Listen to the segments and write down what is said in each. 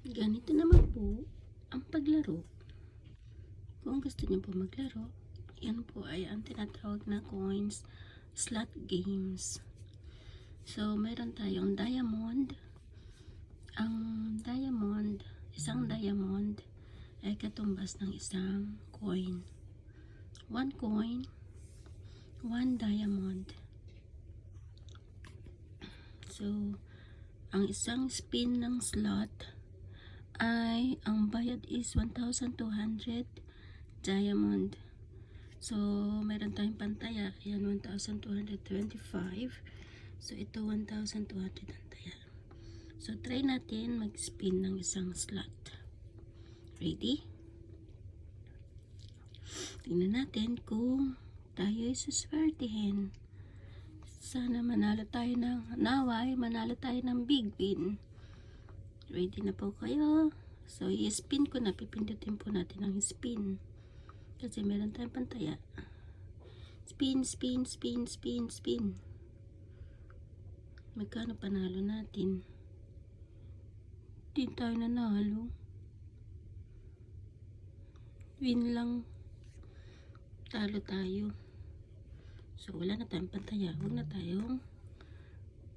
Ganito naman po ang paglaro. Kung gusto niyo po maglaro, yan po ay ang tinatawag na coins slot games. So, meron tayong diamond. Ang diamond, isang diamond ay katumbas ng isang coin. One coin, one diamond. So, ang isang spin ng slot ay ang bayad is 1,200 diamond. So, meron tayong pantaya. Ayan, 1,225. So, ito 1,200 ang taya. So, try natin mag-spin ng isang slot. Ready? Tingnan natin kung tayo ay suswertihin. Sana manalo tayo ng naway, manalo tayo ng big win. Ready na po kayo? So, i-spin ko na. Pipindutin po natin ang spin. Kasi meron tayong pantaya. Spin, spin, spin, spin, spin. Magkano panalo natin? Hindi tayo nanalo. Win lang. Talo tayo. So, wala na tayong pantaya. Huwag na tayong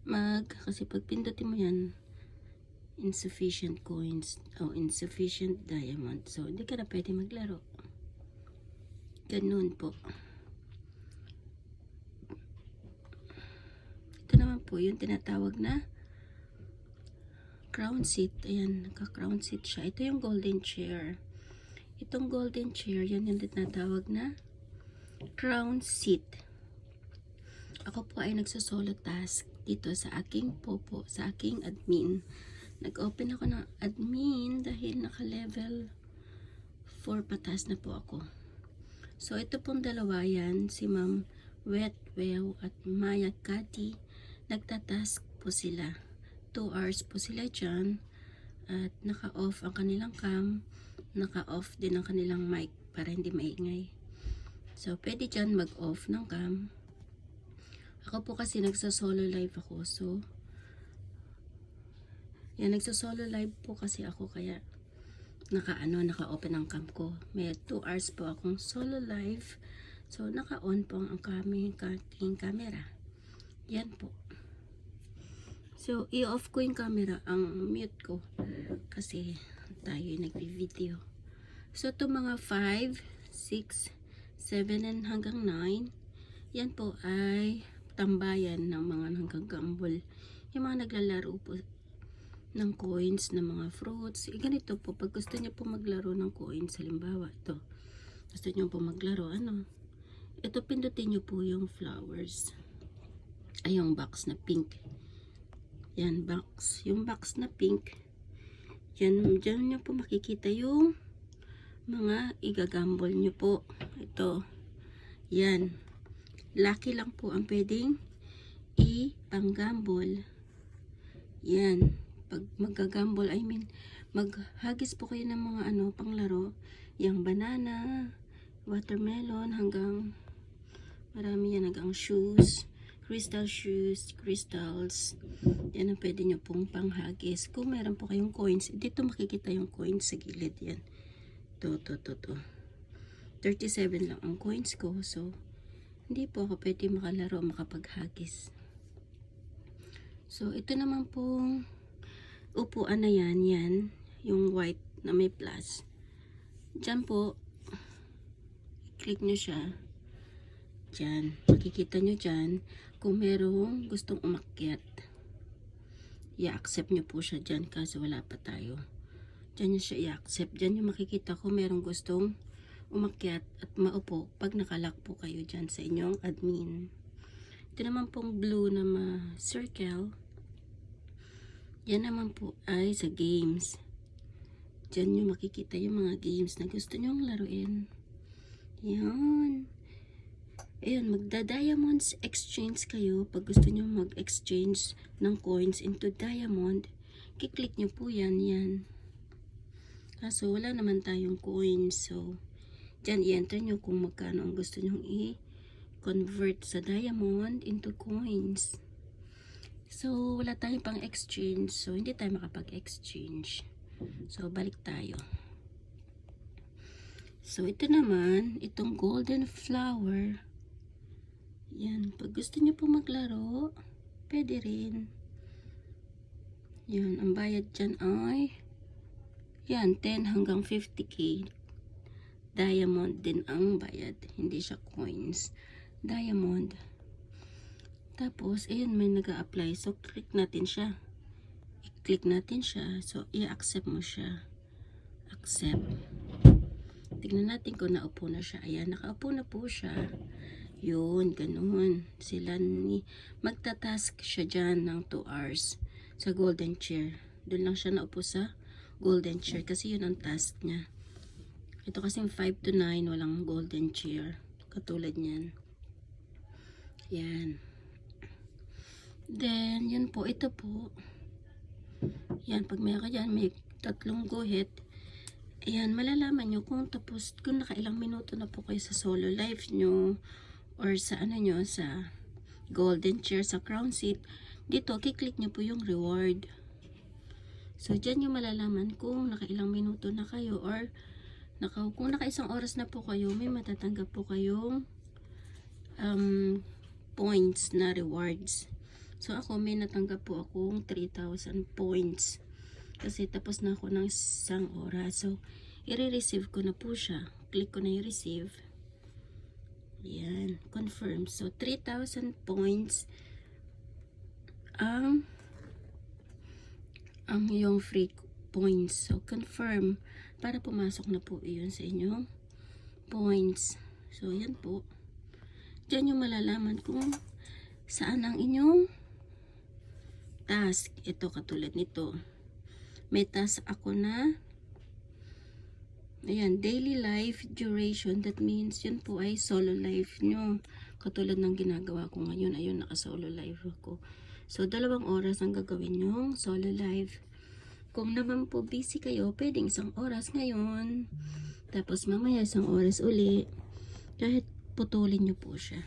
mag... Kasi pag pindutin mo yan, insufficient coins o insufficient diamond. So, hindi ka na pwede maglaro. Ganun po. Ito naman po yung tinatawag na crown seat. Ayan, naka-crown seat siya. Ito yung golden chair. Itong golden chair, yan yung tinatawag na crown seat. Ako po ay nagsosolo task dito sa aking popo, sa aking admin. Nag-open ako ng admin dahil naka-level 4 patas na po ako. So, ito pong dalawa yan, si Ma'am Wetwell at Maya Kati, nagtatask po sila. 2 hours po sila dyan at naka-off ang kanilang cam, naka-off din ang kanilang mic para hindi maingay. So, pwede dyan mag-off ng cam. Ako po kasi nagsa-solo live ako, so yan, nagsa-solo live po kasi ako kaya naka-ano, naka-open ang cam ko. May 2 hours po akong solo live. So, naka-on po ang kami, aking camera. Yan po. So, i-off ko yung camera, ang mute ko. Kasi tayo yung nagvi-video. So, ito mga 5, 6, 7, and hanggang 9. Yan po ay tambayan ng mga hanggang gambol. Yung mga naglalaro po ng coins, ng mga fruits. E, ganito po, pag gusto niyo po maglaro ng coins, halimbawa, ito. Gusto niyo po maglaro, ano? Ito, pindutin niyo po yung flowers. Ay, yung box na pink. Yan, box. Yung box na pink. Yan, dyan niyo po makikita yung mga igagambol niyo po. Ito. Yan. Lucky lang po ang pwedeng ipanggambol. Yan pag magagambol, I mean, maghagis po kayo ng mga ano, panglaro, yung banana, watermelon, hanggang marami yan, hanggang shoes, crystal shoes, crystals, yan ang pwede nyo pong panghagis. Kung meron po kayong coins, dito makikita yung coins sa gilid yan. To, to, to, to. 37 lang ang coins ko, so, hindi po ako pwede makalaro, makapaghagis. So, ito naman pong upuan na yan, yan, yung white na may plus. Diyan po, click nyo siya. Diyan, makikita nyo dyan, kung merong gustong umakyat. I-accept nyo po siya dyan kasi wala pa tayo. Diyan nyo siya i-accept. Diyan yung makikita ko merong gustong umakyat at maupo pag nakalock po kayo dyan sa inyong admin. Ito naman pong blue na ma-circle. Yan naman po ay sa games. Diyan nyo makikita yung mga games na gusto nyong laruin. Yan. Ayun, magda-diamonds exchange kayo. Pag gusto nyo mag-exchange ng coins into diamond, kiklik nyo po yan, yan. Kaso wala naman tayong coins. So, dyan i-enter nyo kung magkano ang gusto nyong i-convert sa diamond into coins. So, wala tayong pang exchange. So, hindi tayo makapag-exchange. So, balik tayo. So, ito naman, itong golden flower. Yan, pag gusto niyo po maglaro, pwede rin. Yan, ang bayad dyan ay, yan, 10 hanggang 50k. Diamond din ang bayad, hindi siya coins. Diamond. Tapos, ayun, may nag apply So, click natin siya. I-click natin siya. So, i-accept mo siya. Accept. Tignan natin kung naupo na siya. Ayan, nakaupo na po siya. Yun, ganun. Sila ni... Magtatask siya dyan ng 2 hours sa golden chair. Doon lang siya naupo sa golden chair kasi yun ang task niya. Ito kasing 5 to 9, walang golden chair. Katulad niyan. Yan. Then, yun po, ito po. Yan, pag may ka dyan, may tatlong guhit. Ayan, malalaman nyo kung tapos, kung nakailang minuto na po kayo sa solo life nyo or sa ano nyo, sa golden chair, sa crown seat. Dito, kiklik nyo po yung reward. So, dyan nyo malalaman kung nakailang minuto na kayo or naka, kung nakaisang oras na po kayo, may matatanggap po kayong um, points na rewards. So, ako may natanggap po akong 3,000 points. Kasi tapos na ako ng isang oras. So, i-receive ko na po siya. Click ko na i-receive. Yan. Confirm. So, 3,000 points ang ang yung free points. So, confirm para pumasok na po iyon sa inyong points. So, yan po. Diyan yung malalaman kung saan ang inyong task. Ito katulad nito. May task ako na Ayan, daily life duration. That means yun po ay solo life nyo. Katulad ng ginagawa ko ngayon. Ayun, naka-solo life ako. So, dalawang oras ang gagawin yung solo life. Kung naman po busy kayo, pwedeng isang oras ngayon. Tapos mamaya isang oras uli. Kahit putulin nyo po siya.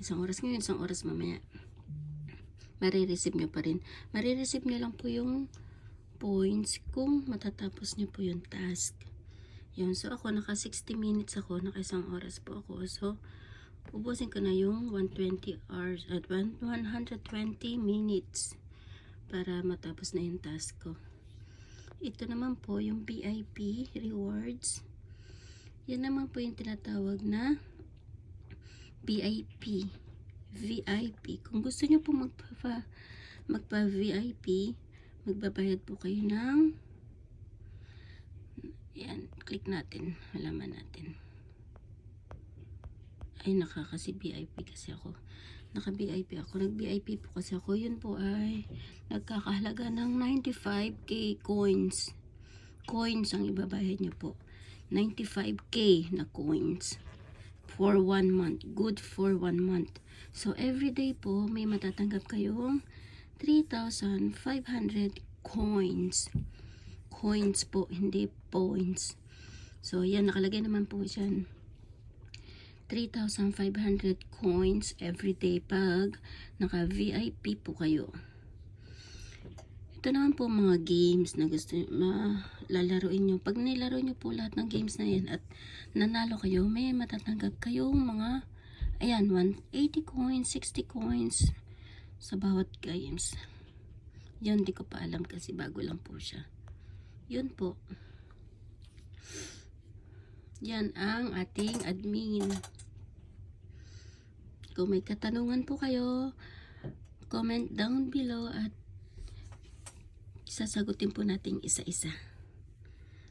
Isang oras ngayon, isang oras mamaya. Marireceive nyo pa rin. Marireceive nyo lang po yung points kung matatapos nyo po yung task. Yun. So, ako, naka 60 minutes ako. Naka isang oras po ako. So, ubusin ko na yung 120 hours at 120 minutes para matapos na yung task ko. Ito naman po yung VIP rewards. Yan naman po yung tinatawag na VIP. VIP. Kung gusto nyo po magpa, magpa VIP, magbabayad po kayo ng yan, click natin. Halaman natin. Ay, naka kasi VIP kasi ako. Naka VIP ako. Nag VIP po kasi ako. Yun po ay nagkakahalaga ng 95k coins. Coins ang ibabayad nyo po. 95k na coins. For one month. Good for one month. So, every day po, may matatanggap kayong 3,500 coins. Coins po, hindi points. So, yan, nakalagay naman po dyan. 3,500 coins every day pag naka-VIP po kayo. Ito naman po mga games na gusto malalaroin nyo. Pag nilaro nyo po lahat ng games na yan at nanalo kayo, may matatanggap kayong mga, ayan, 180 coins, 60 coins sa bawat games. Yan, di ko pa alam kasi bago lang po siya. Yun po. Yan ang ating admin. Kung may katanungan po kayo, comment down below at sasagutin po natin isa-isa.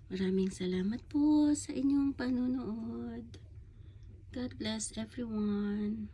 Maraming salamat po sa inyong panonood. God bless everyone.